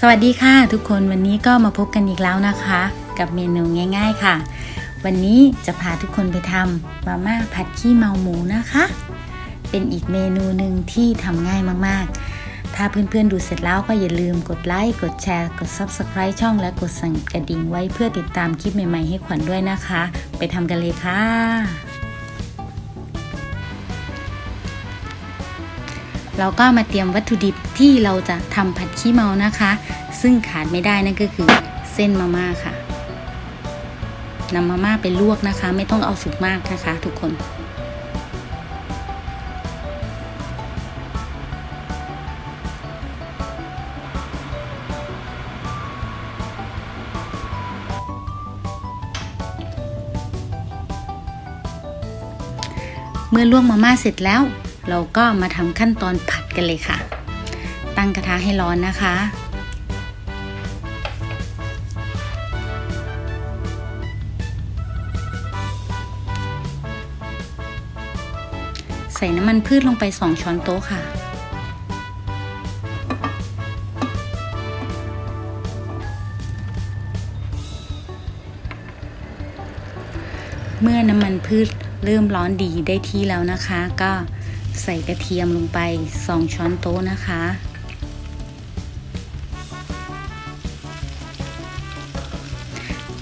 สวัสดีค่ะทุกคนวันนี้ก็มาพบกันอีกแล้วนะคะ กับเมนูง่าย ๆค่ะ วันนี้จะพาทุกคนไปทำมาม่าผัดขี้เมาหมูนะคะ เป็นอีกเมนูหนึ่งที่ทำง่ายมากๆ ถ้าเพื่อนๆดูเสร็จแล้วก็อย่าลืมกดไลค์กดแชร์กด Subscribe ช่องและกดสั่นกระดิ่งไว้เพื่อติดตามคลิปใหม่ๆให้ขวัญด้วยนะคะ ไปทำกันเลยค่ะ เราก็มาเตรียมวัตถุดิบที่เราจะทำผัดขี้เมานะคะ ซึ่งขาดไม่ได้นั่นก็คือเส้นมาม่าค่ะนำมาม่าไปลวกนะคะ ไม่ต้องเอาสุกมากนะคะ ทุกคน เมื่อลวกมาม่าเสร็จแล้ว เราก็มาทำขั้นตอนผัดกันเลยค่ะ ตั้งกระทะให้ร้อนนะคะ ใส่น้ำมันพืชลงไป 2 ช้อนโต๊ะค่ะเมื่อน้ำมันพืชเริ่มร้อนดีได้ที่แล้วนะคะ ก็ ใส่กระเทียมลงไป 2 ช้อนโต๊ะนะคะ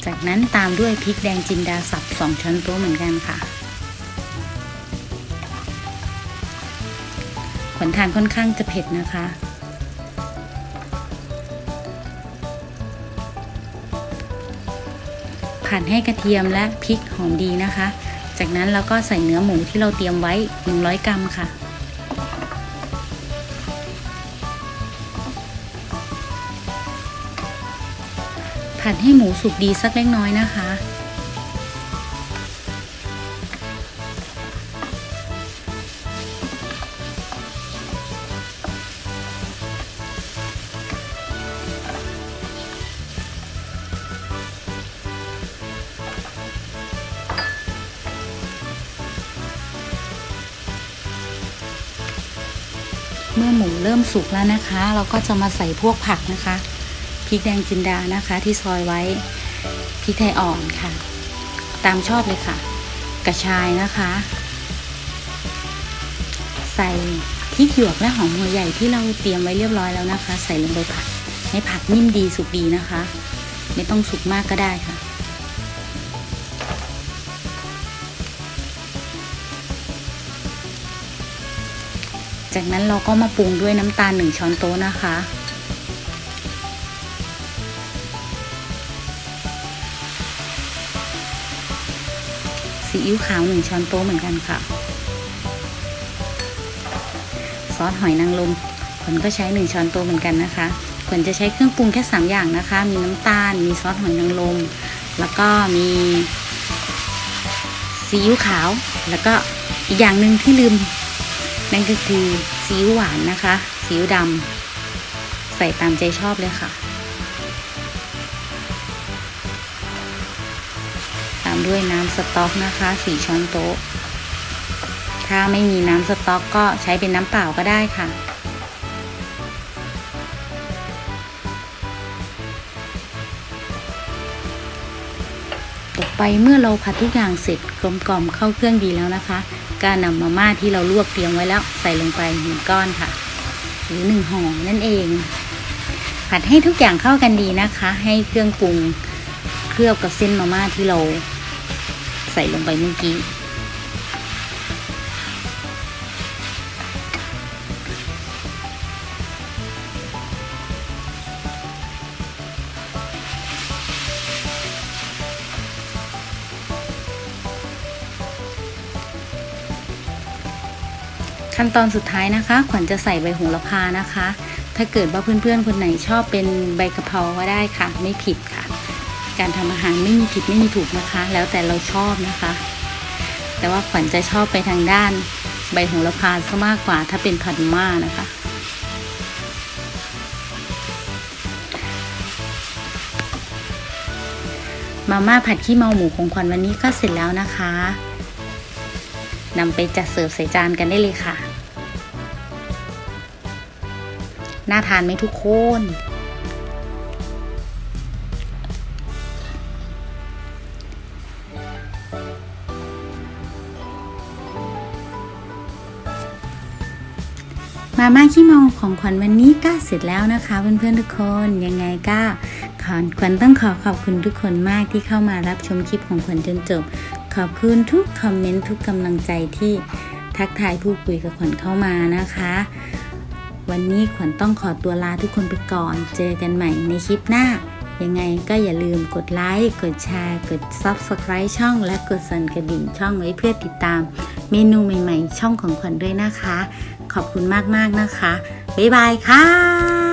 จากนั้นตามด้วยพริกแดงจินดาสับ 2 ช้อนโต๊ะเหมือนกันค่ะขวัญทานค่อนข้างจะเผ็ดนะคะ ผัดให้กระเทียมและพริกหอมดีนะคะ จากนั้นเราก็ใส่เนื้อหมูที่เราเตรียมไว้ 100 กรัมค่ะ ผัดให้หมูสุกดีสักเล็กน้อยนะคะ เมื่อหมูเริ่มสุกแล้วนะคะ เราก็จะมาใส่พวกผักนะคะพริกแดงจินดานะคะที่ซอยไว้พริกไทยอ่อนค่ะ ตามชอบเลยค่ะ กระชายนะคะ ใส่พริกหยวกและหอมหัวใหญ่ที่เราเตรียมไว้เรียบร้อยแล้วนะคะ ใส่ลงไปผัดให้ผักนิ่มดีสุกดีนะคะ ไม่ต้องสุกมากก็ได้ค่ะ จากนั้นเราก็มาปรุงด้วยน้ำตาล 1 ช้อนโต๊ะนะคะ ซีอิ๊วขาว 1 ช้อนโต๊ะเหมือนกันค่ะ ซอสหอยนางรมผลก็ใช้ 1 ช้อนโต๊ะเหมือนกันนะคะผลจะใช้เครื่องปรุงแค่ 3 อย่างนะคะ มีน้ำตาล มีซอสหอยนางรม แล้วก็มีซีอิ๊วขาว แล้วก็อีกอย่างหนึ่งที่ลืม นั่นก็คือซีอิ๊วหวานนะคะซีอิ๊วดำใส่ตามใจชอบเลยค่ะ ตามด้วยน้ำสต๊อกนะคะสี่ช้อนโต๊ะ ถ้าไม่มีน้ำสต๊อกก็ใช้เป็นน้ำเปล่าก็ได้ค่ะต่อไปเมื่อเราผัดทุกอย่างเสร็จกลมกล่อมเข้าเครื่องดีแล้วนะคะ ก็นำมาม่าที่เราลวกเตรียมไว้แล้วใส่ลงไปหนึ่งก้อนค่ะ หรือหนึ่งห่อนั่นเอง ผัดให้ทุกอย่างเข้ากันดีนะคะ ให้เครื่องปรุงเคลือบกับเส้นมาม่าที่เราใส่ลงไปเมื่อกี้ ขั้นตอนสุดท้ายนะคะ ขวัญจะใส่ใบโหระพานะคะ ถ้าเกิดว่าเพื่อนๆ คนไหนชอบเป็นใบกะเพราก็ได้ค่ะ ไม่ผิดค่ะ การทำอาหารไม่มีผิดไม่มีถูกนะคะ แล้วแต่เราชอบนะคะ แต่ว่าขวัญจะชอบไปทางด้านใบโหระพาซะมากกว่าถ้าเป็นผัดม่านะคะ มาม่าผัดขี้เมาหมูของขวัญวันนี้ก็เสร็จแล้วนะคะ นำไปจัดเสิร์ฟใส่จานกันได้เลยค่ะ น่าทานไหมทุกคนมาม่าขี้เมาของขวัญวันนี้ก็เสร็จแล้วนะคะ เพื่อนๆทุกคนยังไงก็ขอขวัญต้องขอขอบคุณทุกคนมากที่เข้ามารับชมคลิปของขวัญจนจบ ขอบคุณทุกคอมเมนต์ทุกกำลังใจที่ทักทายพูดคุยกับขวัญเข้ามานะคะ วันนี้ขวัญต้องขอตัวลาทุกคนไปก่อน เจอกันใหม่ในคลิปหน้า ยังไงก็อย่าลืมกดไลค์ กดแชร์ กด Subscribe ช่อง และกดสั่นกระดิ่งช่องไว้เพื่อติดตามเมนูใหม่ ๆ ช่องของขวัญด้วยนะคะ ขอบคุณมากๆนะคะ บ๊ายบายค่ะ